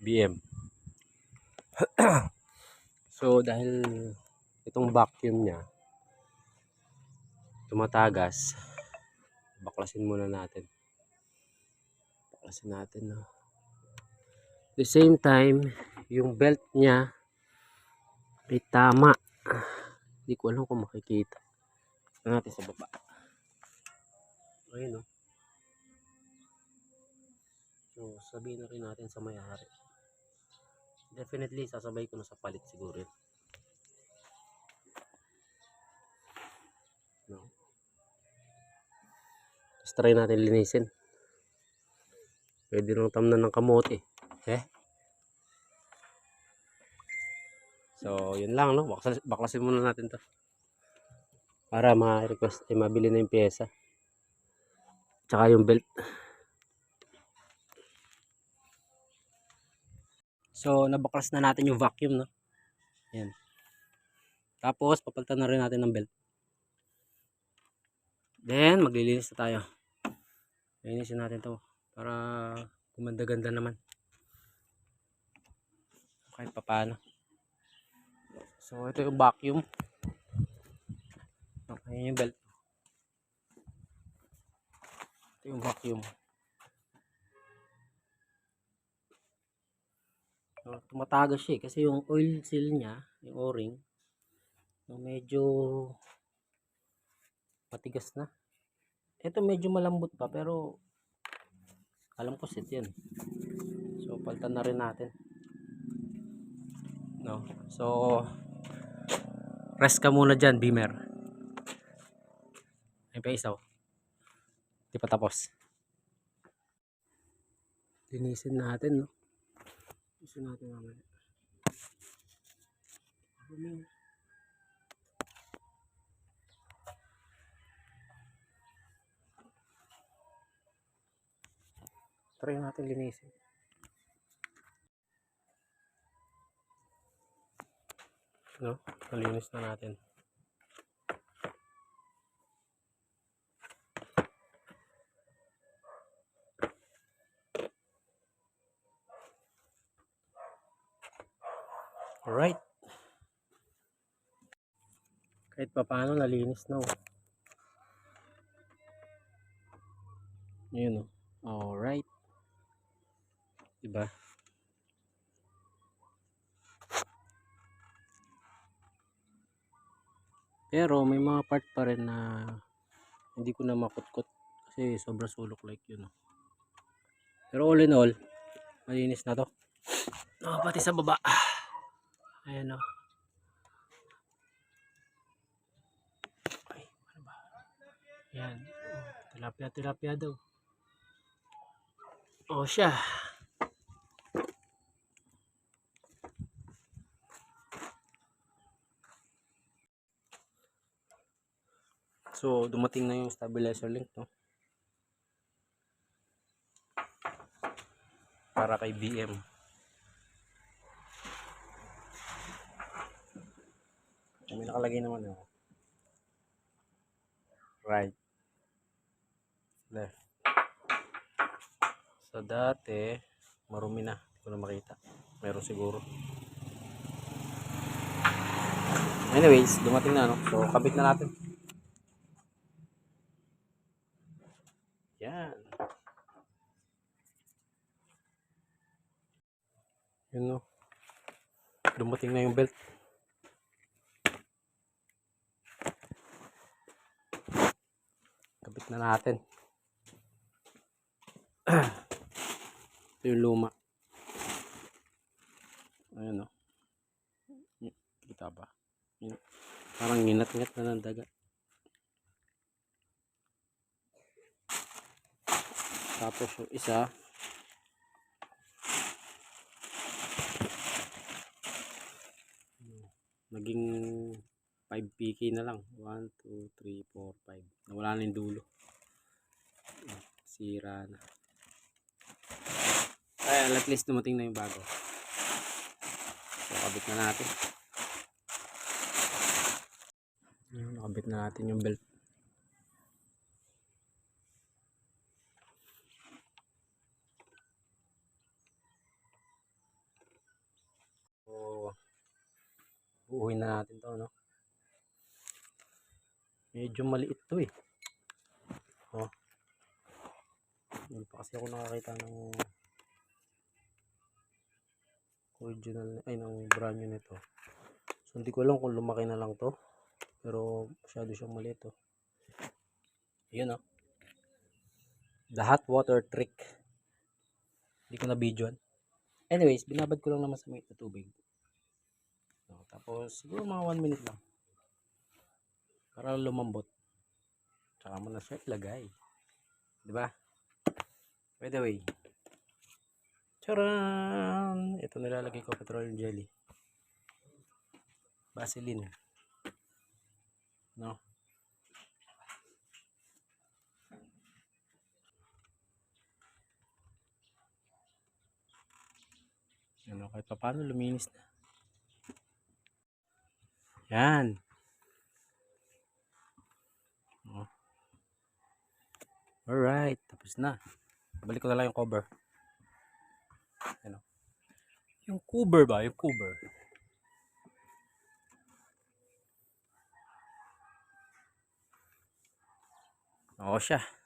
BM. so dahil itong vacuum niya tumatagas, baklasin muna natin. Baklasin natin no. the same time, yung belt niya ay tama. Hindi ko alam kung makikita. Tignan natin sa baba. Ayun no. So, sabihin na rin natin sa may-ari. Definitely, sasabay ko na sa palit siguro yun. No. Tapos try natin linisin. Pwede nang tamnan ng kamote. Eh? So, yun lang, no? Baklas, baklasin muna natin to. Para ma-request, eh, mabili na yung pyesa. Tsaka yung belt. So, nabaklas na natin yung vacuum, no? Yan. Tapos, papalitan na rin natin ng belt. Then, maglilinis na tayo. Linisin natin to para gumanda-ganda naman. Kahit papaano. So, ito yung vacuum. Okay, yung belt. Ito yung vacuum. So, tumatagas siya eh, kasi yung oil seal niya, yung o-ring, medyo matigas na. Ito medyo malambot pa pero alam ko set yan. So palitan na rin natin. No. So rest ka muna diyan, Beamer. Ay pa isaw. Di pa tapos. Linisin natin, no. Linisin natin mamaya. Ano Try natin linisin. No? Nalinis na natin. Alright. Kahit pa paano nalinis na oh. Yun oh. Alright. Diba? Pero may mga part pa rin na hindi ko na makutkot kasi sobra sulok like yun. oh. Pero all in all, malinis na to. Oh, pati sa baba. Ayan o. Ay, ano ba? Yan. Oh, tilapia, tilapia daw. Oh, siya. So, dumating na yung stabilizer link, no? Para kay BM. Nakalagay naman, oh. Right. Left. So, dati, marumi na. Hindi ko na makita. Meron siguro. Anyways, dumating na, no? So, kabit na natin. Yan. Yun, no? Dumating na yung belt. Na natin. Ito yung luma. Ayan, no? Kita ba? Yun. Parang nginat-ngat na ng daga. Tapos yung isa, naging 5 PK na lang. 1, 2, 3, 4, 5. Nawala na yung dulo sira na. Ay at least dumating na yung bago. So kabit na natin. Ayan, nakabit na natin yung belt. So uuwi na natin to no? Medyo maliit to eh. Oh. Hindi pa kasi ako nakakita ng original, ay, ng brand new nito. So, hindi ko alam kung lumaki na lang to. Pero, masyado siyang maliit, oh. Yun, oh. The hot water trick. Hindi ko na videoan. Anyways, binabad ko lang naman sa na tubig. So, tapos, siguro mga 1 minute lang. Para lumambot. Tsaka mo na siya ilagay. Diba? By the way. Charan! Ito nilalagay ko petroleum jelly. Vaseline. No? Ano, kahit pa paano luminis na. Yan. Oh. Alright, tapos na. Balik ko na lang yung cover. Ano? Yung cover ba? Yung cover. Oo siya.